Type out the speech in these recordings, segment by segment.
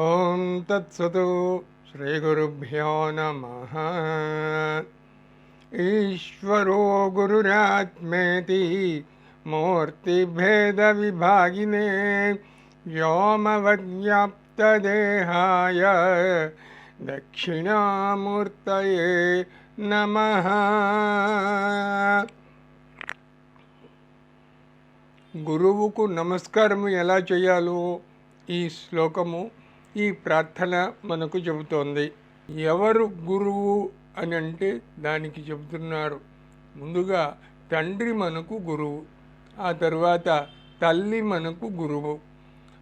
ఓం తత్సతు శ్రీగురుభ్యో నమ ఈశ్వరో గురురాత్మేతి మూర్తిభేదవిభాగినే వ్యోమవద్వ్యాప్తదేహాయ దక్షిణామూర్తయే నమ గురువుకు నమస్కారం ఎలా చేయాలో ఈ శ్లోకము ఈ ప్రార్థన మనకు చెబుతోంది. ఎవరు గురువు అని అంటే దానికి చెబుతున్నారు. ముందుగా తండ్రి మనకు గురువు ఆ తర్వాత తల్లి మనకు గురువు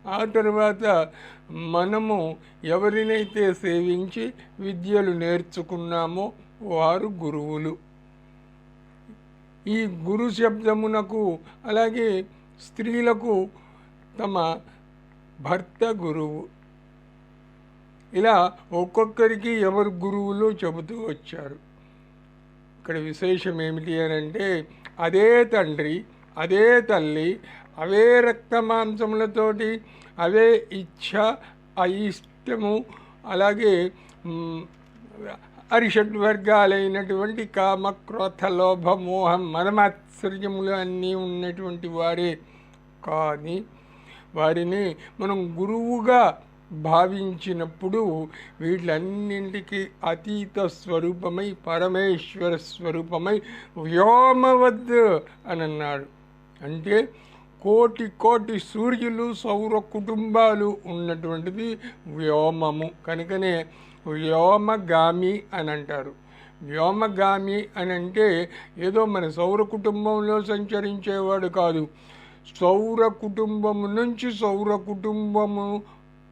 ఆ తర్వాత మనము ఎవరినైతే సేవించి విద్యలు నేర్చుకున్నామో వారు గురువులు. ఈ గురు శబ్దమునకు అలాగే స్త్రీలకు తమ భర్త గురువు. ఇలా ఒక్కొక్కరికి ఎవరు గురువులు చెబుతూ వచ్చారు. ఇక్కడ విశేషం ఏమిటి అని అంటే అదే తండ్రి అదే తల్లి అవే రక్తమాంసములతోటి అవే ఇచ్ఛ అయిష్టము అలాగే అరిషడ్ వర్గాలైనటువంటి కామ క్రోధ లోభ మోహం మనమాత్సర్యములు అన్నీ ఉన్నటువంటి వారే. కానీ వారిని మనం గురువుగా భావించినప్పుడు వీళ్ళన్నింటికి అతీత స్వరూపమై పరమేశ్వర స్వరూపమై వ్యోమవద్ అని అన్నాడు అంటే కోటి కోటి సూర్యులు సౌర కుటుంబాలు ఉన్నటువంటిది వ్యోమము. కనుకనే వ్యోమగామి అని అంటారు వ్యోమగామి అని అంటే ఏదో మన సౌర కుటుంబంలో సంచరించేవాడు కాదు. సౌర కుటుంబము నుంచి సౌర కుటుంబము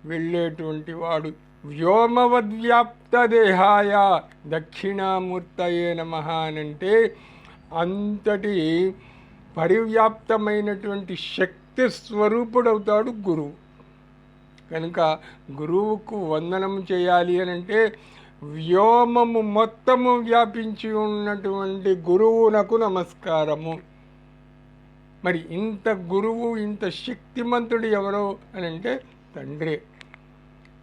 వెళ్ళేటువంటి వాడు వ్యోమవద్వ్యాప్త దేహాయ దక్షిణామూర్తయే నమ అనంటే అంతటి పరివ్యాప్తమైనటువంటి శక్తి స్వరూపుడవుతాడు గురువు. కనుక గురువుకు వందనం చేయాలి అని అంటే వ్యోమము మొత్తము వ్యాపించి ఉన్నటువంటి గురువునకు నమస్కారము. మరి ఇంత గురువు ఇంత శక్తిమంతుడు ఎవరో అని అంటే తండ్రి.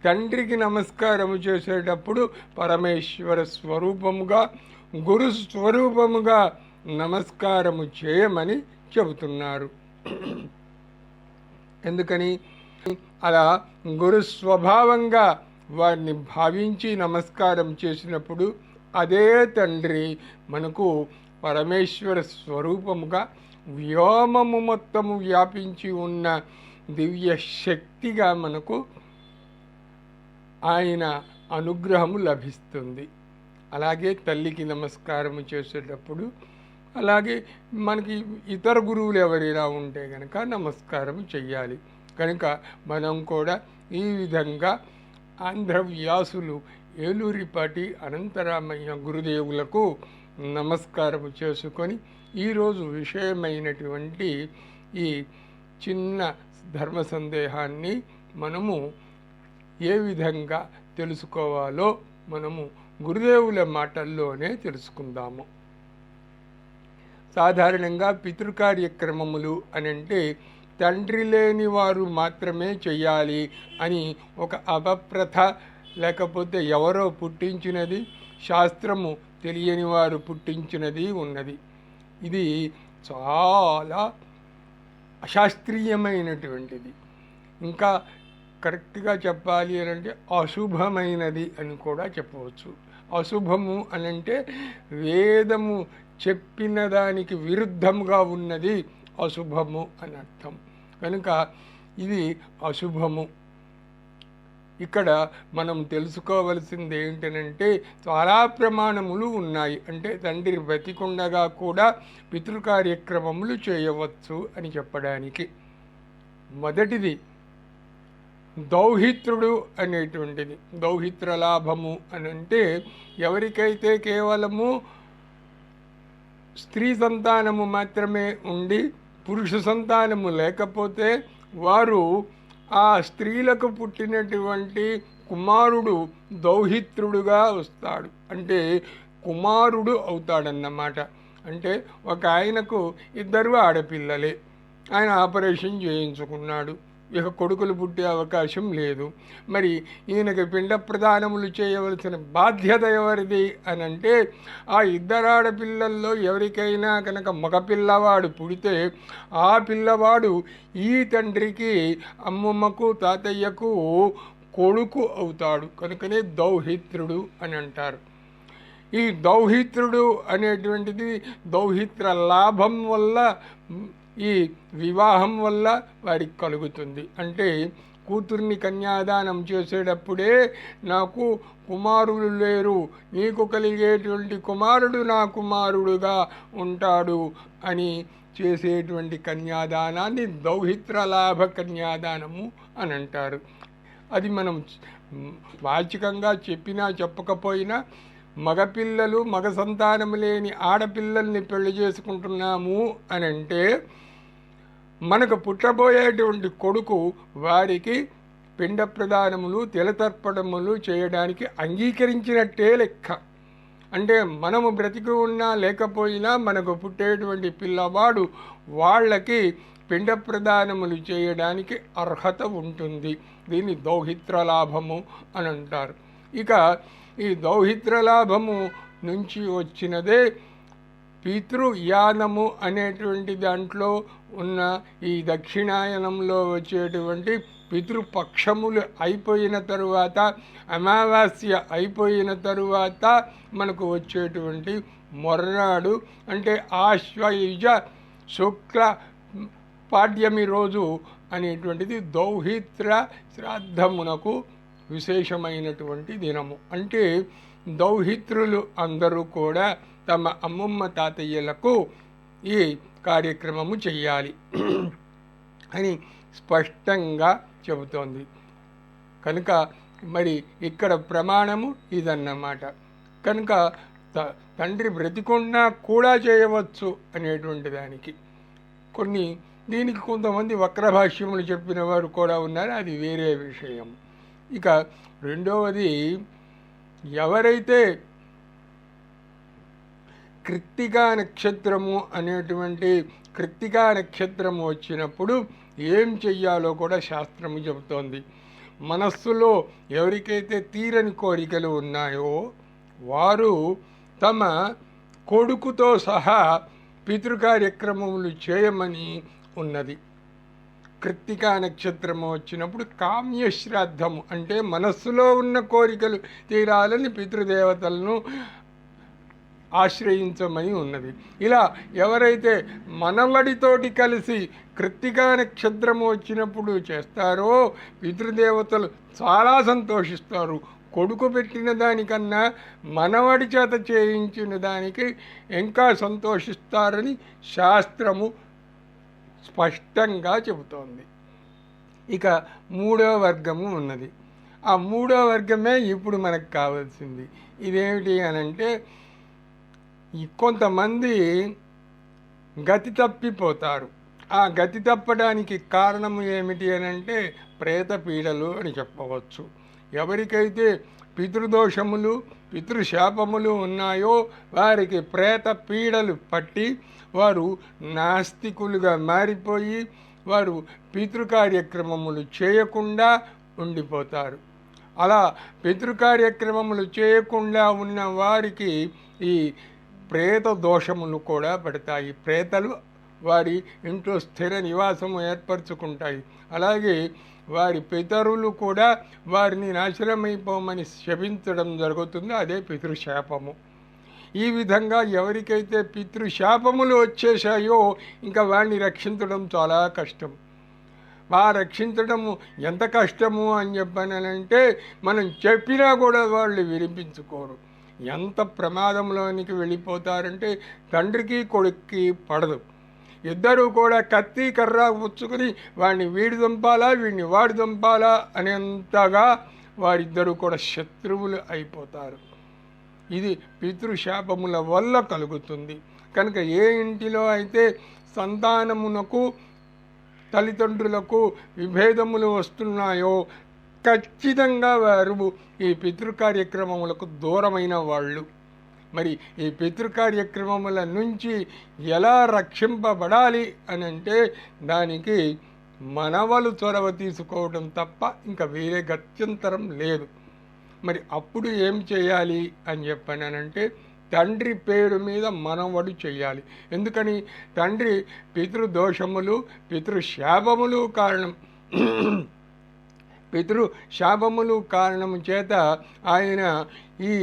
తండ్రికి నమస్కారము చేసేటప్పుడు పరమేశ్వర స్వరూపముగా గురు స్వరూపముగా నమస్కారము చేయమని చెబుతున్నారు. ఎందుకని? అలా గురు స్వభావంగా వారిని భావించి నమస్కారం చేసినప్పుడు అదే తండ్రి మనకు పరమేశ్వర స్వరూపముగా వ్యోమము మొత్తము వ్యాపించి ఉన్న దివ్య శక్తిగా మనకు ఆయన అనుగ్రహము లభిస్తుంది. అలాగే తల్లికి నమస్కారము చేసేటప్పుడు అలాగే మనకి ఇతర గురువులు ఎవరైనా ఉంటే కనుక నమస్కారం చెయ్యాలి. కనుక మనం కూడా ఈ విధంగా ఆంధ్ర వ్యాసులు ఏలూరిపాటి అనంతరామయ్య గురుదేవులకు నమస్కారం చేసుకొని ఈరోజు విషయమైనటువంటి ఈ చిన్న ధర్మ సందేహాన్ని మనము ఏ విధంగా తెలుసుకోవాలో మనము గురుదేవుల మాటల్లోనే తెలుసుకుందాము. సాధారణంగా పితృకార్యక్రమములు అని అంటే తండ్రి లేని వారు మాత్రమే చెయ్యాలి అని ఒక అపప్రథ లేకపోతే ఎవరో పుట్టించినది శాస్త్రము తెలియని వారు పుట్టించినది ఉన్నది. ఇది చాలా అశాస్త్రీయమైనటువంటిది. ఇంకా కరెక్ట్గా చెప్పాలి అని అంటే అశుభమైనది అని కూడా చెప్పవచ్చు. అశుభము అని అంటే వేదము చెప్పిన దానికి విరుద్ధంగా ఉన్నది అశుభము అని అర్థం. కనుక ఇది అశుభము. ఇక్కడ మనం తెలుసుకోవలసింది ఏంటనంటే చాలా ప్రమాణములు ఉన్నాయి. అంటే తండ్రి బ్రతికుండగా కూడా పితృకార్యక్రమములు చేయవచ్చు అని చెప్పడానికి. మొదటిది దౌహిత్రుడు అనేటువంటిది. దౌహిత్ర లాభము అని అంటే ఎవరికైతే కేవలము స్త్రీ సంతానము మాత్రమే ఉండి పురుష సంతానము లేకపోతే వారు ఆ స్త్రీలకు పుట్టినటువంటి కుమారుడు దౌహిత్రుడుగా వస్తాడు. అంటే కుమారుడు అవుతాడన్నమాట. అంటే ఒక ఆయనకు ఇద్దరు ఆడపిల్లలే. ఆయన ఆపరేషన్ చేయించుకున్నాడు. ఇక కొడుకులు పుట్టే అవకాశం లేదు. మరి ఈయనకి పిండ ప్రదానములు చేయవలసిన బాధ్యత ఎవరిది అని అంటే ఆ ఇద్దరు ఆడపిల్లల్లో ఎవరికైనా కనుక మగ పిల్లవాడు పుడితే ఆ పిల్లవాడు ఈ తండ్రికి అమ్మమ్మకు తాతయ్యకు కొడుకు అవుతాడు. కనుకనే దౌహిత్రుడు అని అంటారు. ఈ దౌహిత్రుడు అనేటువంటిది దౌహిత్ర లాభం వల్ల ఈ వివాహం వల్ల వారికి కలుగుతుంది. అంటే కూతుర్ని కన్యాదానం చేసేటప్పుడే నాకు కుమారులు లేరు. నీకు కలిగేటువంటి కుమారుడు నా కుమారుడుగా ఉంటాడు అని చేసేటువంటి కన్యాదానాన్ని దౌహిత్రలాభ కన్యాదానము అని అంటారు అది మనం వాచికంగా చెప్పినా చెప్పకపోయినా మగపిల్లలు మగ సంతానము లేని ఆడపిల్లల్ని పెళ్ళి చేసుకుంటున్నాము అని అంటే మనకు పుట్టబోయేటువంటి కొడుకు వారికి పిండ ప్రదానములు తిలతర్పణములు చేయడానికి అంగీకరించినట్టే లెక్క. అంటే మనము బ్రతికి ఉన్నా లేకపోయినా మనకు పుట్టేటువంటి పిల్లవాడు వాళ్ళకి పిండ ప్రదానములు చేయడానికి అర్హత ఉంటుంది. దీన్ని దౌహిత్ర లాభము అని అంటారు. ఇక ఈ దౌహిత్ర లాభము నుంచి వచ్చినదే పితృయానము అనేటువంటి దాంట్లో ఉన్న ఈ దక్షిణాయనంలో వచ్చేటువంటి పితృపక్షములు అయిపోయిన తరువాత అమావాస్య అయిపోయిన తరువాత మనకు వచ్చేటువంటి మొర్నాడు అంటే ఆశ్వయుజ శుక్ల పాడ్యమి రోజు అనేటువంటిది దౌహిత్ర శ్రాద్ధమునకు విశేషమైనటువంటి దినము. అంటే దౌహిత్రులు అందరూ కూడా తమ అమ్మమ్మ తాతయ్యలకు ఈ కార్యక్రమము చెయ్యాలి. అని స్పష్టంగా చెబుతోంది. కనుక మరి ఇక్కడ ప్రమాణము ఇదన్నమాట. కనుక తండ్రి బ్రతికున్నా కూడా చేయవచ్చు అనేటువంటి దానికి. కొన్ని దీనికి కొంతమంది వక్రభాష్యములు చెప్పిన వారు కూడా ఉన్నారు. అది వేరే విషయం. ఇక రెండవది ఎవరైతే కృత్తికా నక్షత్రము అనేటువంటి కృత్తికా నక్షత్రము వచ్చినప్పుడు ఏం చెయ్యాలో కూడా శాస్త్రము చెబుతోంది. మనస్సులో ఎవరికైతే తీరని కోరికలు ఉన్నాయో వారు తమ కొడుకుతో సహా పితృకార్యక్రమములు చేయమని ఉన్నది. కృత్తికా నక్షత్రము వచ్చినప్పుడు కామ్యశ్రాద్ధము అంటే మనస్సులో ఉన్న కోరికలు తీరాలని పితృదేవతలను ఆశ్రయించమని ఉన్నది. ఇలా ఎవరైతే మనవడితోటి కలిసి కృత్తికా నక్షత్రము వచ్చినప్పుడు చేస్తారో పితృదేవతలు చాలా సంతోషిస్తారు. కొడుకు పెట్టిన దానికన్నా మనవడి చేత చేయించిన దానికి ఇంకా సంతోషిస్తారని శాస్త్రము స్పష్టంగా చెబుతోంది. ఇక మూడో వర్గము ఉన్నది. ఆ మూడో వర్గమే ఇప్పుడు మనకు కావాల్సింది. ఇదేమిటి అని అంటే కొంతమంది గతి తప్పిపోతారు. ఆ గతి తప్పడానికి కారణం ఏమిటి అని అంటే ప్రేత పీడలు అని చెప్పవచ్చు. ఎవరికైతే పితృదోషములు పితృశాపములు ఉన్నాయో వారికి ప్రేత పీడలు పట్టి వారు నాస్తికులుగా మారిపోయి వారు పితృకార్యక్రమములు చేయకుండా ఉండిపోతారు. అలా పితృకార్యక్రమములు చేయకుండా ఉన్న వారికి ఈ ప్రేత దోషములు కూడా పడతాయి. ప్రేతలు వారి ఇంట్లో స్థిర నివాసము ఏర్పరచుకుంటాయి. అలాగే వారి పితరులు కూడా వారిని నాశనమైపోమని శపించడం జరుగుతుంది. అదే పితృశాపము. ఈ విధంగా ఎవరికైతే పితృశాపములు వచ్చేసాయో ఇంకా వాడిని రక్షించడం చాలా కష్టం. ఆ రక్షించడము ఎంత కష్టము అని చెప్పానంటే మనం చెప్పినా కూడా వాళ్ళు వినిపించుకోరు. ఎంత ప్రమాదంలోనికి వెళ్ళిపోతారంటే తండ్రికి కొడుక్కి పడదు. ఇద్దరూ కూడా కత్తి కర్ర పుచ్చుకుని వాడిని వీడి దంపాలా వీడిని వాడి దంపాలా అనేంతగా వారిద్దరూ కూడా శత్రువులు అయిపోతారు. ఇది పితృశాపముల వల్ల కలుగుతుంది. కనుక ఏ ఇంటిలో అయితే సంతానమునకు తల్లిదండ్రులకు విభేదములు వస్తున్నాయో ఖచ్చితంగా వారు ఈ పితృకార్యక్రమములకు దూరమైన వాళ్ళు. మరి ఈ పితృకార్యక్రమముల నుంచి ఎలా రక్షింపబడాలి అని అంటే దానికి మనవలు చొరవ తీసుకోవడం తప్ప ఇంకా వేరే గత్యంతరం లేదు. మరి అప్పుడు ఏం చేయాలి అని చెప్పానంటే తండ్రి పేరు మీద మనవడు చేయాలి. ఎందుకని? తండ్రి పితృదోషములు పితృశాపములు కారణం పితృ శాపములు కారణము చేత ఆయన ఈ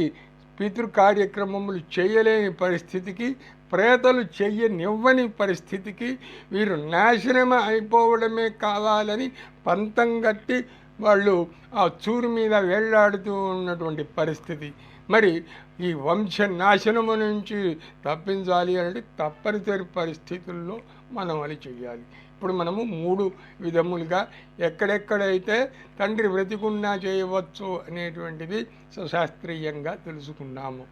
పితృ కార్యక్రమములు చేయలేని పరిస్థితికి ప్రేతలు చెయ్యనివ్వని పరిస్థితికి వీరు నాశనం అయిపోవడమే కావాలని పంతం కట్టి వాళ్ళు ఆ చూరు మీద వేళ్ళాడుతూ ఉన్నటువంటి పరిస్థితి. మరి ఈ వంశ నాశనము నుంచి తప్పించాలి అంటే తప్పనిసరి పరిస్థితుల్లో మనం అది చెయ్యాలి. ఇప్పుడు మనము మూడు విధములుగా ఎక్కడెక్కడైతే తండ్రి బ్రతికున్నా చేయవచ్చు అనేటువంటిది సుశాస్త్రీయంగా తెలుసుకున్నాము.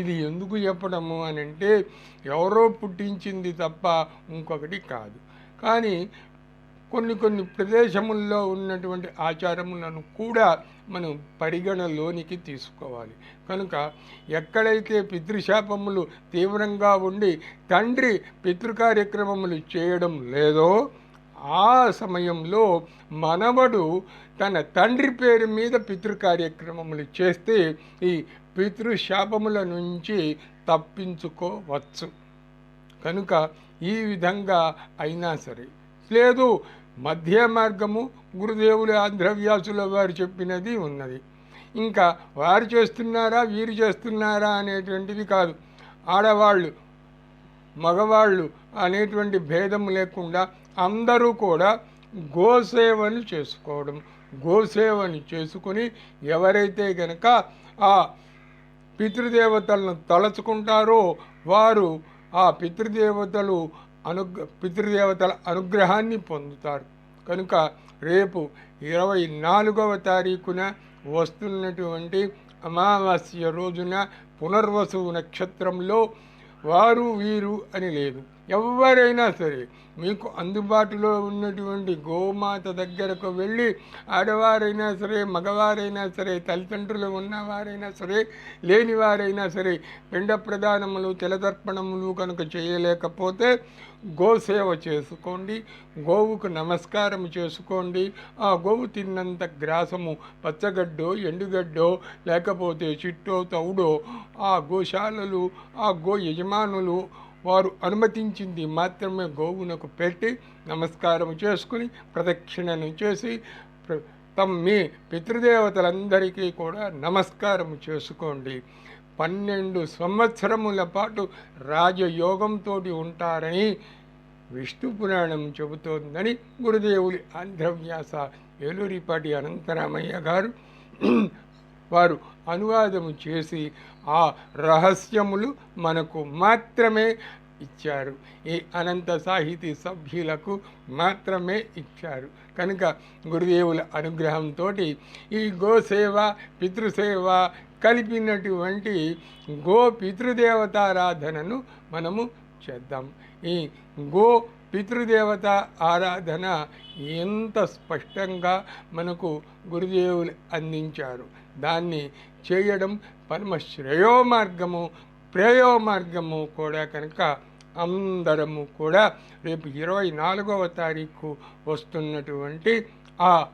ఇది ఎందుకు చెప్పడము అని అంటే ఎవరో పుట్టించింది తప్ప ఇంకొకటి కాదు. కానీ కొన్ని కొన్ని ప్రదేశముల్లో ఉన్నటువంటి ఆచారములను కూడా మనం పరిగణలోనికి తీసుకోవాలి. కనుక ఎక్కడైతే పితృశాపములు తీవ్రంగా ఉండి తండ్రి పితృ కార్యక్రమములు చేయడం లేదో ఆ సమయంలో మనవడు తన తండ్రి పేరు మీద పితృ కార్యక్రమములు చేస్తే ఈ పితృశాపముల నుంచి తప్పించుకోవచ్చు. కనుక ఈ విధంగా అయినా సరే. లేదు మధ్య మార్గము గురుదేవులు ఆంధ్రవ్యాసుల వారు చెప్పినది ఉన్నది. ఇంకా వారు చేస్తున్నారా వీరు చేస్తున్నారా అనేటువంటిది కాదు. ఆడవాళ్ళు మగవాళ్ళు అనేటువంటి భేదం లేకుండా అందరూ కూడా గోసేవను చేసుకోవడం గోసేవను చేసుకుని ఎవరైతే గనక ఆ పితృదేవతలను తలచుకుంటారో వారు ఆ పితృదేవతలు అనుగ్ర పితృదేవతల అనుగ్రహాన్ని పొందుతారు. కనుక రేపు ఇరవై నాలుగవ తారీఖున వస్తున్నటువంటి అమావాస్య రోజున పునర్వసు నక్షత్రంలో వారు వీరు అని లేదు. ఎవరైనా సరే మీకు అందుబాటులో ఉన్నటువంటి గోమాత దగ్గరకు వెళ్ళి ఆడవారైనా సరే మగవారైనా సరే తల్లిదండ్రులు ఉన్నవారైనా సరే లేనివారైనా సరే పిండ ప్రదానములు తెలదర్పణములు కనుక చేయలేకపోతే గోసేవ చేసుకోండి గోవుకు నమస్కారం చేసుకోండి. ఆ గోవు తిన్నంత గ్రాసము పచ్చగడ్డో ఎండుగడ్డో లేకపోతే చిట్టో తౌడో ఆ గోశాలలు ఆ గో యజమానులు వారు అనుమతించింది మాత్రమే గోవునకు పెట్టి నమస్కారం చేసుకుని ప్రదక్షిణను చేసి తమ్మి పితృదేవతలందరికీ కూడా నమస్కారం చేసుకోండి. పన్నెండు సంవత్సరముల పాటు రాజయోగంతో ఉంటారని విష్ణు పురాణం చెబుతోందని గురుదేవుడి ఆంధ్రవ్యాస ఏలూరిపాటి అనంతరామయ్య గారు వారు అనువాదము చేసి ఆ రహస్యములు మనకు మాత్రమే ఇచ్చారు. ఈ అనంత సాహితీ సభ్యులకు మాత్రమే ఇచ్చారు. కనుక గురుదేవుల అనుగ్రహంతో ఈ గోసేవ పితృసేవ కలిపినటువంటి గో పితృదేవతారాధనను మనము చేద్దాం. ఈ గో పితృదేవత ఆరాధన ఎంత స్పష్టంగా మనకు గురుదేవులు అందించారు. దాన్ని చేయడం పరమ శ్రేయో మార్గము ప్రేయో మార్గము కూడా కనుక అందరము కూడా రేపు ఇరవై నాలుగవ తారీఖు వస్తున్నటువంటి ఆ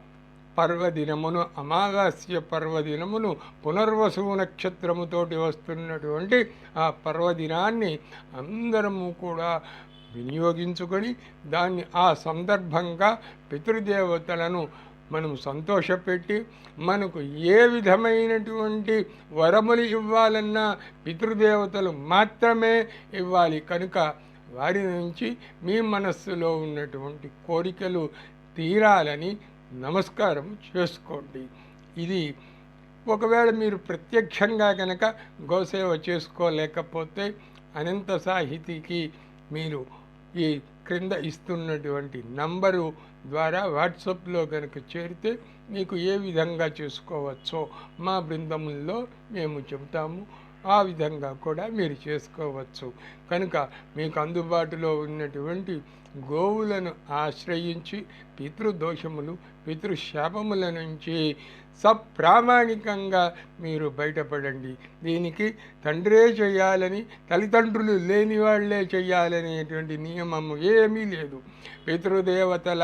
పర్వదినమును అమావాస్య పర్వదినమును పునర్వసువు నక్షత్రముతోటి వస్తున్నటువంటి ఆ పర్వదినాన్ని అందరము కూడా వినియోగించుకొని దాన్ని ఆ సందర్భంగా పితృదేవతలను మనం సంతోషపెట్టి మనకు ఏ విధమైనటువంటి వరములు ఇవ్వాలన్నా పితృదేవతలు మాత్రమే ఇవ్వాలి. కనుక వారి నుంచి మీ మనస్సులో ఉన్నటువంటి కోరికలు తీరాలని నమస్కారం చేసుకోండి. ఇది ఒకవేళ మీరు ప్రత్యక్షంగా కనుక గోసేవ చేసుకోలేకపోతే అనంత సాహితీకి మీరు ఈ క్రింద ఇస్తున్నటువంటి నంబరు ద్వారా వాట్సాప్లో కనుక చేరితే మీకు ఏ విధంగా చేసుకోవచ్చో మా బృందముల్లో మేము చెబుతాము. ఆ విధంగా కూడా మీరు చేసుకోవచ్చు. కనుక మీకు అందుబాటులో ఉన్నటువంటి గోవులను ఆశ్రయించి పితృదోషములు పితృశాపముల నుంచి సప్రామాణికంగా మీరు బయటపడండి. దీనికి తండ్రే చేయాలని తల్లిదండ్రులు లేని వాళ్ళే చేయాలనేటువంటి నియమము ఏమీ లేదు. పితృదేవతల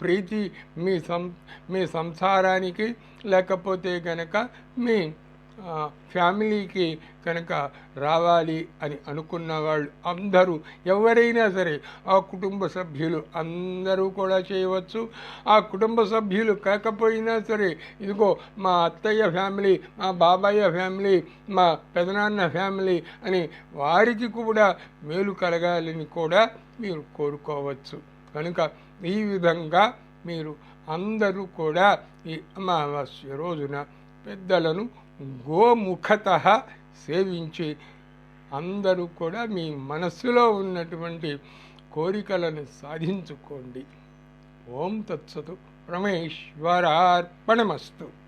ప్రీతి మీ సం మీ సంసారానికి లేకపోతే కనుక మీ ఫ్యామిలీకి కనుక రావాలి అని అనుకున్న వాళ్ళు అందరూ ఎవరైనా సరే ఆ కుటుంబ సభ్యులు అందరూ కూడా చేయవచ్చు. ఆ కుటుంబ సభ్యులు కాకపోయినా సరే ఇదిగో మా అత్తయ్య ఫ్యామిలీ మా బాబాయ్య ఫ్యామిలీ మా పెదనాన్న ఫ్యామిలీ అని వారికి కూడా మేలు కలగాలని కూడా మీరు కోరుకోవచ్చు. కనుక ఈ విధంగా మీరు అందరూ కూడా ఈ అమావాస్య రోజున పెద్దలను గోముఖత సేవించి అందరూ కూడా మీ మనస్సులో ఉన్నటువంటి కోరికలను సాధించుకోండి. ఓం తత్సతు. రమేశ్వరార్పణమస్తు